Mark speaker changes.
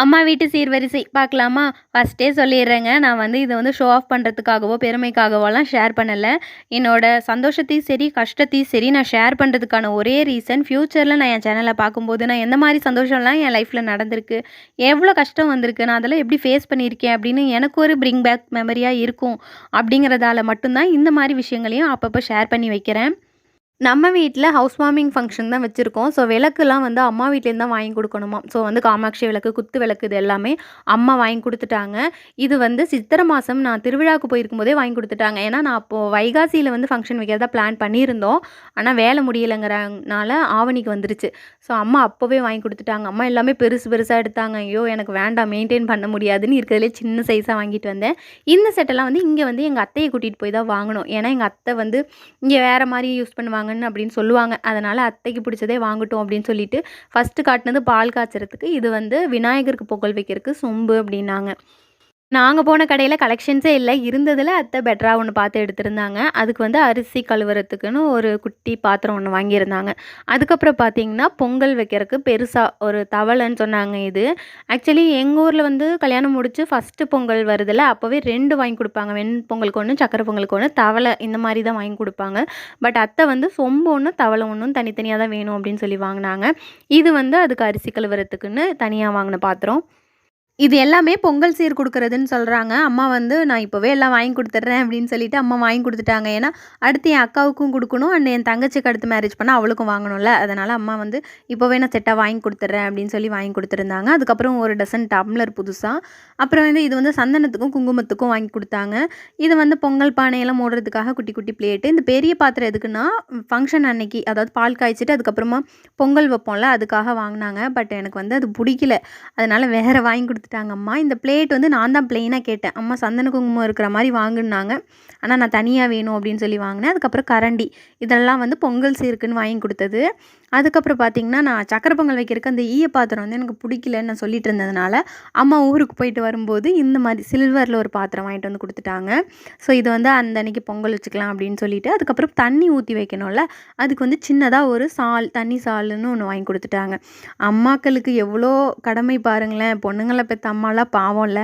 Speaker 1: அம்மா வீட்டு சீர்வரிசை பார்க்கலாமா? ஃபஸ்ட்டே சொல்லிடுறேங்க. நான் வந்து இதை வந்து ஷோ ஆஃப் பண்ணுறதுக்காகவோ பெருமைக்காகவோலாம் ஷேர் பண்ணலை. என்னோட சந்தோஷத்தையும் சரி கஷ்டத்தையும் சரி நான் ஷேர் பண்ணுறதுக்கான ஒரே ரீசன் ஃப்யூச்சரில் நான் என் சேனலை பார்க்கும்போது நான் எந்த மாதிரி சந்தோஷம்லாம் என் லைஃப்பில் நடந்திருக்கு எவ்வளோ கஷ்டம் வந்திருக்கு நான் அதெல்லாம் எப்படி ஃபேஸ் பண்ணியிருக்கேன் அப்படின்னு எனக்கு ஒரு பிரிங் பேக் மெமரியாக இருக்கும். அப்படிங்கிறதால மட்டும்தான் இந்த மாதிரி விஷயங்களையும் அப்பப்போ ஷேர் பண்ணி வைக்கிறேன். நம்ம வீட்டில் ஹவுஸ் வார்மிங் ஃபங்க்ஷன் தான் வச்சுருக்கோம். ஸோ விளக்குலாம் வந்து அம்மா வீட்லேருந்து தான் வாங்கி கொடுக்கணுமா? ஸோ வந்து காமாட்சி விளக்கு குத்து விளக்கு இது எல்லாமே அம்மா வாங்கி கொடுத்துட்டாங்க. இது வந்து சித்திரை மாதம் நான் திருவிழாவுக்கு போயிருக்கும் போதே வாங்கி கொடுத்துட்டாங்க. ஏன்னா நான் அப்போது வைகாசியில் வந்து ஃபங்க்ஷன் வைக்கிறதா பிளான் பண்ணியிருந்தோம். ஆனால் வேலை முடியலைங்கிறனால ஆவணிக்கு வந்துருச்சு. ஸோ அம்மா அப்போவே வாங்கி கொடுத்துட்டாங்க. அம்மா எல்லாமே பெருசு பெருசாக எடுத்தாங்க. ஐயோ எனக்கு வேண்டாம் மெயின்டைன் பண்ண முடியாதுன்னு இருக்கிறதுலே சின்ன சைஸாக வாங்கிட்டு வந்தேன். இந்த செட்டெல்லாம் வந்து இங்கே வந்து எங்கள் அத்தையை கூட்டிகிட்டு போய் தான் வாங்கணும். ஏன்னா எங்கள் அத்தை வந்து இங்கே வேறு மாதிரி யூஸ் பண்ணுவாங்க. வாங்கன்னு அப்படின்னு சொல்லுவாங்க. அதனால் அத்தைக்கு பிடிச்சதே வாங்கட்டும் அப்படின்னு சொல்லிட்டு ஃபஸ்ட்டு காட்டினது பால் காய்ச்சறதுக்கு. இது வந்து விநாயகருக்கு பொங்கல் வைக்கிறதுக்கு சொம்பு அப்படின்னாங்க. நாங்கள் போன கடையில் கலெக்ஷன்ஸே இல்லை. இருந்ததில் அத்தை பெட்டராக ஒன்று பார்த்து எடுத்திருந்தாங்க. அதுக்கு வந்து அரிசி கழுவுறதுக்குன்னு ஒரு குட்டி பாத்திரம் ஒன்று வாங்கியிருந்தாங்க. அதுக்கப்புறம் பார்த்தீங்கன்னா பொங்கல் வைக்கிறதுக்கு பெருசாக ஒரு தவளைன்னு சொன்னாங்க இது. ஆக்சுவலி எங்கள் ஊரில் வந்து கல்யாணம் முடித்து ஃபஸ்ட்டு பொங்கல் வருதில்ல அப்போவே ரெண்டு வாங்கி கொடுப்பாங்க. வெண் பொங்கலுக்கு ஒன்று சக்கரை பொங்கலுக்கு ஒன்று தவளை இந்த மாதிரி தான் வாங்கி கொடுப்பாங்க. பட் அத்தை வந்து சொம்பு ஒன்று தவளை ஒன்றும் தனித்தனியாக தான் வேணும் அப்படின்னு சொல்லி வாங்கினாங்க. இது வந்து அதுக்கு அரிசி கழுவுறதுக்குன்னு தனியாக வாங்கின பாத்திரம். இது எல்லாமே பொங்கல் சீர் கொடுக்குறதுன்னு சொல்கிறாங்க அம்மா வந்து நான் இப்போவே எல்லாம் வாங்கி கொடுத்துட்றேன் அப்படின்னு சொல்லிட்டு அம்மா வாங்கி கொடுத்துட்டாங்க. ஏன்னா அடுத்து என் அக்காவுக்கும் கொடுக்கணும் அண்ட் என் தங்கச்சிக்கு அடுத்து மேரேஜ் பண்ணால் அவளுக்கும் வாங்கணும்ல. அதனால் அம்மா வந்து இப்போவே நான் செட்டாக வாங்கி கொடுத்துட்றேன் அப்படின்னு சொல்லி வாங்கி கொடுத்துருந்தாங்க. அதுக்கப்புறம் ஒரு டசன் டம்ளர் புதுசாக அப்புறம் வந்து இது வந்து சந்தனத்துக்கும் குங்குமத்துக்கும் வாங்கி கொடுத்தாங்க. இது வந்து பொங்கல் பானையெல்லாம் மூடுறதுக்காக குட்டி குட்டி பிளேட்டு இந்த பெரிய பாத்திரம் எதுக்குன்னா ஃபங்க்ஷன் அன்னைக்கு அதாவது பால் காய்ச்சிட்டு அதுக்கப்புறமா பொங்கல் வைப்போம்ல அதுக்காக வாங்கினாங்க. பட் எனக்கு வந்து அது பிடிக்கல. அதனால் வேறு வாங்கி கொடுத்து கொடுத்துட்டாங்க அம்மா இந்த பிளேட் வந்து நான் தான் பிளெயினாக கேட்டேன். அம்மா சந்தன குங்குமம் இருக்கிற மாதிரி வாங்கினாங்க. ஆனால் நான் தனியாக வேணும் அப்படின்னு சொல்லி வாங்கினேன். அதுக்கப்புறம் கரண்டி. இதெல்லாம் வந்து பொங்கல் சீருக்குன்னு வாங்கி கொடுத்தது. அதுக்கப்புறம் பார்த்திங்கன்னா நான் சக்கரை பொங்கல் வைக்கிறதுக்கு அந்த ஈய பாத்திரம் வந்து எனக்கு பிடிக்கலன்னு நான் சொல்லிட்டு இருந்ததுனால அம்மா ஊருக்கு போயிட்டு வரும்போது இந்த மாதிரி சில்வரில் ஒரு பாத்திரம் வாங்கிட்டு வந்து கொடுத்துட்டாங்க. ஸோ இது வந்து அந்த அன்னைக்கு பொங்கல் வச்சுக்கலாம் அப்படின்னு சொல்லிட்டு அதுக்கப்புறம் தண்ணி ஊற்றி வைக்கணும்ல அதுக்கு வந்து சின்னதாக ஒரு சால் தண்ணி சால்னு ஒன்று வாங்கி கொடுத்துட்டாங்க. அம்மாக்களுக்கு எவ்வளோ கடமை பாருங்களேன். பொண்ணுங்களை பெற்ற அம்மாலாம் பாவம்ல?